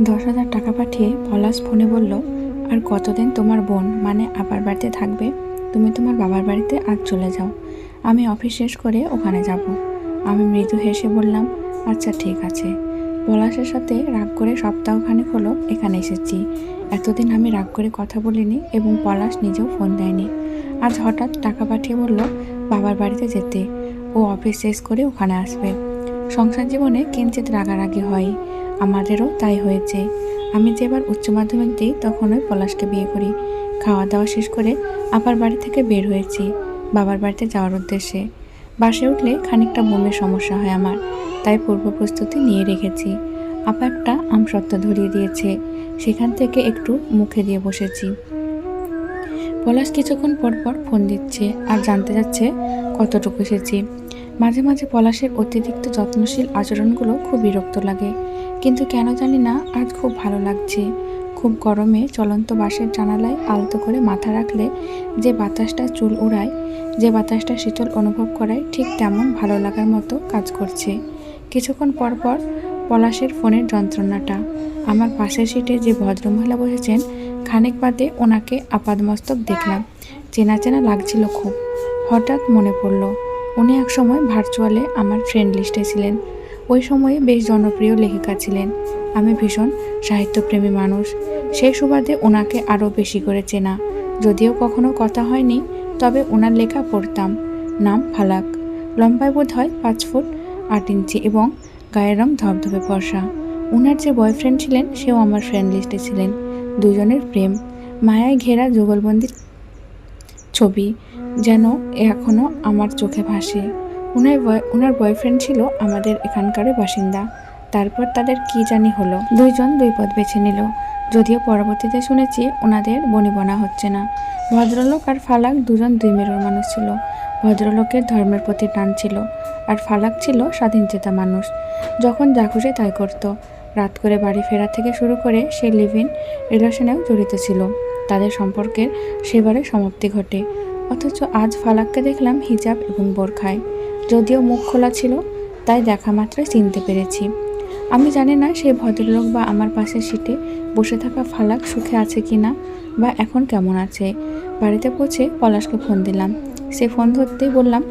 দশ হাজার টাকা পাঠিয়ে পলাশ ফোনে বলল, আর কতদিন তোমার বোন মানে আবার বাড়িতে থাকবে? তুমি তোমার বাবার বাড়িতে আজ চলে যাও। আমি অফিস শেষ করে ওখানে যাব। আমি মৃদু হেসে বললাম আচ্ছা ঠিক আছে। পলাশের সাথে রাগ করে সপ্তাহখানেক হলো এখানে এসেছি। এতদিন আমি রাগ করে কথা বলিনি এবং পলাশ নিজেও ফোন দেয়নি। আজ হঠাৎ টাকা পাঠিয়ে বলল, বাবার বাড়িতে যেতে। ও অফিস শেষ করে ওখানে আসবে। সংসার জীবনে কিঞ্চিত রাগারাগি হয়। আমাদেরও তাই হয়েছে। আমি যেবার উচ্চ মাধ্যমিক দিই তখন ওই পলাশকে বিয়ে করি। খাওয়া দাওয়া শেষ করে আবার বাড়ি থেকে বের হয়েছি, বাবার বাড়িতে যাওয়ার উদ্দেশ্যে। বাসে উঠলে খানিকটা বমির সমস্যা হয় আমার, তাই পূর্ব প্রস্তুতি নিয়ে রেখেছি। আপা একটা আমসত্ত্ব ধরিয়ে দিয়েছে, সেখান থেকে একটু মুখে দিয়ে বসেছি। পলাশ কিছুক্ষণ পর পর ফোন দিচ্ছে আর জানতে যাচ্ছে কতটুকু এসেছি। মাঝে মাঝে পলাশের অতিরিক্ত যত্নশীল আচরণগুলো খুব বিরক্ত লাগে। কিন্তু কেন জানি না আজ খুব ভালো লাগছে। খুব গরমে চলন্ত বাসের জানালায় আলতো করে মাথা রাখলে যে বাতাসটা চুল উড়ায়, যে বাতাসটা শীতল অনুভব করায় ঠিক তেমন ভালো লাগার মতো কাজ করছে। কিছুক্ষণ পর পর পলাশের ফোনের যন্ত্রণাটা। আমার পাশের সিটে যে ভদ্রমহিলা বসেছেন, খানিক বাদে ওনাকে আপাদমস্তক দেখলাম। চেনা চেনা লাগছিল খুব। হঠাৎ মনে পড়ল, উনি একসময় ভার্চুয়ালে আমার ফ্রেন্ড লিস্টে ছিলেন। ওই সময়ে বেশ জনপ্রিয় লেখিকা ছিলেন। আমি ভীষণ সাহিত্যপ্রেমী মানুষ। সেই সুবাদে ওনাকে আরও বেশি করে চেনা। যদিও কখনো কথা হয়নি, তবে ওনার লেখা পড়তাম। নাম ফালাক। লম্বায় বোধ হয় পাঁচ ফুট আট ইঞ্চি এবং গায়ের রং ধবধবে ফর্সা। ওনার যে বয়ফ্রেন্ড ছিলেন, সেও আমার ফ্রেন্ড লিস্টে ছিলেন। দুজনের প্রেম। মায়ায় ঘেরা যুগলবন্দির ছবি যেন এখনও আমার চোখে ভাসে। ওনার বয়- ওনার বয়ফ্রেন্ড ছিল আমাদের এখানকার বাসিন্দা। তারপর তাদের কি জানি হলো। দুইজন দুই পথ বেছে নিল। যদিও পরবর্তীতে শুনেছি ওনাদের বনিবনা হচ্ছে না। ভদ্রলোক আর ফালাক দুজন দুই মেরুর মানুষ ছিল। ভদ্রলোকের ধর্মের প্রতি টান ছিল। আর ফালাক ছিল স্বাধীনচেতা মানুষ। যখন যা খুশি তাই করতো। রাত করে বাড়ি ফেরা থেকে শুরু করে সে লিভ ইন রিলেশনেও জড়িত ছিল। তাদের সম্পর্কের সেবারে সমাপ্তি ঘটে। অথচ আজ ফালাককে দেখলাম হিজাব এবং বোরখায়। যদিও মুখ খোলা ছিল, তাই দেখা মাত্রায় চিনতে পেরেছি। আমি জানি না সেই ভদ্রলোক বা আমার পাশের সিটে বসে থাকা ফালাক সুখে আছে কি না, বা এখন কেমন আছে। বাড়িতে পৌঁছে পলাশকে ফোন দিলাম। সে ফোন ধরতেই বললাম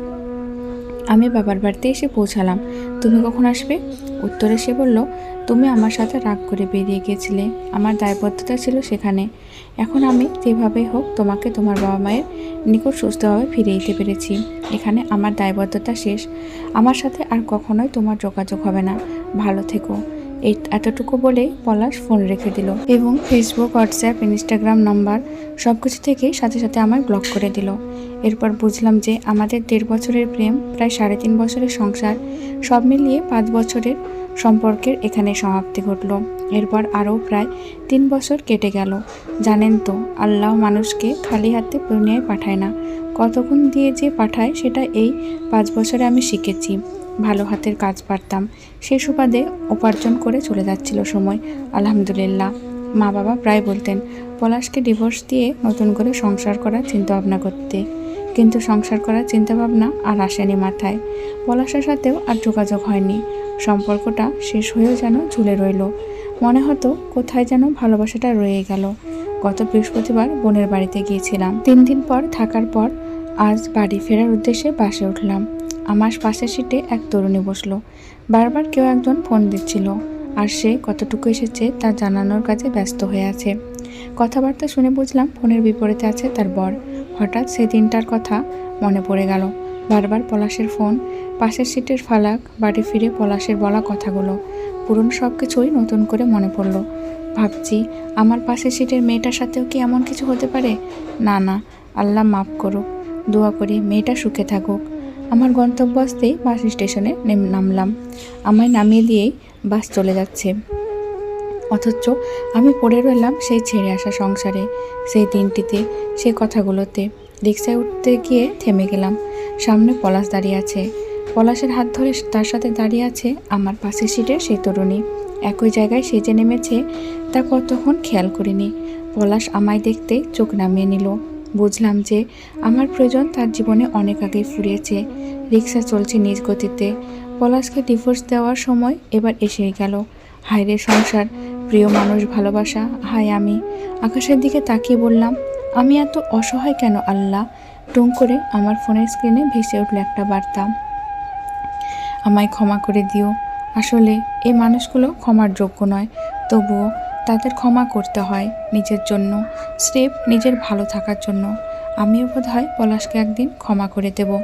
আমি বাবার বাড়িতে এসে পৌঁছালাম। তুমি কখন আসবে? উত্তরে সে বলল, তুমি আমার সাথে রাগ করে বেরিয়ে গিয়েছিলে। আমার দায়বদ্ধতা ছিল সেখানে। এখন আমি যেভাবে হোক তোমাকে তোমার বাবা মায়ের নিকট সুস্থভাবে ফিরে দিতে পেরেছি। এখানে আমার দায়বদ্ধতা শেষ। আমার সাথে আর কখনোই তোমার যোগাযোগ হবে না। ভালো থেকো। এই এতটুকু বলেই পলাশ ফোন রেখে দিল এবং ফেসবুক হোয়াটসঅ্যাপ ইনস্টাগ্রাম নাম্বার সব কিছু থেকেই সাথে সাথে আমার ব্লক করে দিল। এরপর বুঝলাম যে আমাদের দেড় বছরের প্রেম, প্রায় সাড়ে তিন বছরের সংসার, সব মিলিয়ে পাঁচ বছরের সম্পর্কের এখানে সমাপ্তি ঘটল। এরপর আরও প্রায় তিন বছর কেটে গেল। জানেন তো, আল্লাহ মানুষকে খালি হাতে দুনিয়ায় পাঠায় না। কতক্ষণ দিয়ে যে পাঠায় সেটা এই পাঁচ বছরে আমি শিখেছি। ভালো হাতের কাজ পারতাম। সে সুবাদে উপার্জন করে চলে যাচ্ছিল সময়। আলহামদুলিল্লাহ মা বাবা প্রায় বলতেন, পলাশকে ডিভোর্স দিয়ে নতুন করে সংসার করার চিন্তাভাবনা করতে। কিন্তু সংসার করার চিন্তাভাবনা আর আসেনি মাথায়। পলাশের সাথেও আর যোগাযোগ হয়নি। সম্পর্কটা শেষ হয়েও যেন ঝুলে রইল। মনে হতো কোথায় যেন ভালোবাসাটা রয়ে গেল। গত বৃহস্পতিবার বোনের বাড়িতে গিয়েছিলাম। তিন দিন পর থাকার পর আজ বাড়ি ফেরার উদ্দেশ্যে বাসে উঠলাম। আমার পাশের সিটে এক তরুণী বসল। বারবার কেউ একজন ফোন দিচ্ছিল, আর সে কতটুকু এসেছে তা জানানোর কাজে ব্যস্ত হয়ে আছে। কথাবার্তা শুনে বুঝলাম ফোনের বিপরীতে আছে তার বর। হঠাৎ সেই দিনটার কথা মনে পড়ে গেল। বারবার পলাশের ফোন, পাশের সিটের ফালাক, বাড়ি ফিরে পলাশের বলা কথাগুলো। পুরনো সব কিছুই নতুন করে মনে পড়ল। ভাবছি, আমার পাশের সিটের মেয়েটার সাথেও কি এমন কিছু হতে পারে? না না, আল্লাহ মাফ করুক। দোয়া করি মেয়েটা সুখে থাকুক। আমার গন্তব্য আসতেই বাস স্টেশনে নামলাম। আমায় নামিয়ে দিয়েই বাস চলে যাচ্ছে। অথচ আমি পড়ে রইলাম সেই ছেড়ে আসা সংসারে, সেই দিনটিতে সেই কথাগুলোতে। রিক্সায় উঠতে গিয়ে থেমে গেলাম। সামনে পলাশ দাঁড়িয়ে আছে। পলাশের হাত ধরে তার সাথে দাঁড়িয়ে আছে আমার পাশের সিটের সেই তরুণী। একই জায়গায় সেজে নেমেছে, তা কতক্ষণ খেয়াল করিনি। পলাশ আমায় দেখতে চোখ নামিয়ে নিল। বুঝলাম যে আমার প্রয়োজন তার জীবনে অনেক আগেই ফুরিয়েছে। রিক্সা চলছে নিজ গতিতে। পলাশকে ডিভোর্স দেওয়ার সময় এবার এসেই গেল। হায়রে সংসার, প্রিয় মানুষ ভালোবাসা, হায় আমি। আকাশের দিকে তাকিয়ে বললাম, আমি এত অসহায় কেন আল্লাহ? টুং করে আমার ফোনের স্ক্রিনে ভেসে উঠল একটা বার্তা। আমায় ক্ষমা করে দিও। আসলে এই মানুষগুলো ক্ষমার যোগ্য নয়। তবুও তাদের ক্ষমা করতে হয় নিজের জন্য। স্রেফ নিজের ভালো থাকার জন্য। আমিও বোধ হয় পলাশকে একদিন ক্ষমা করে দেব।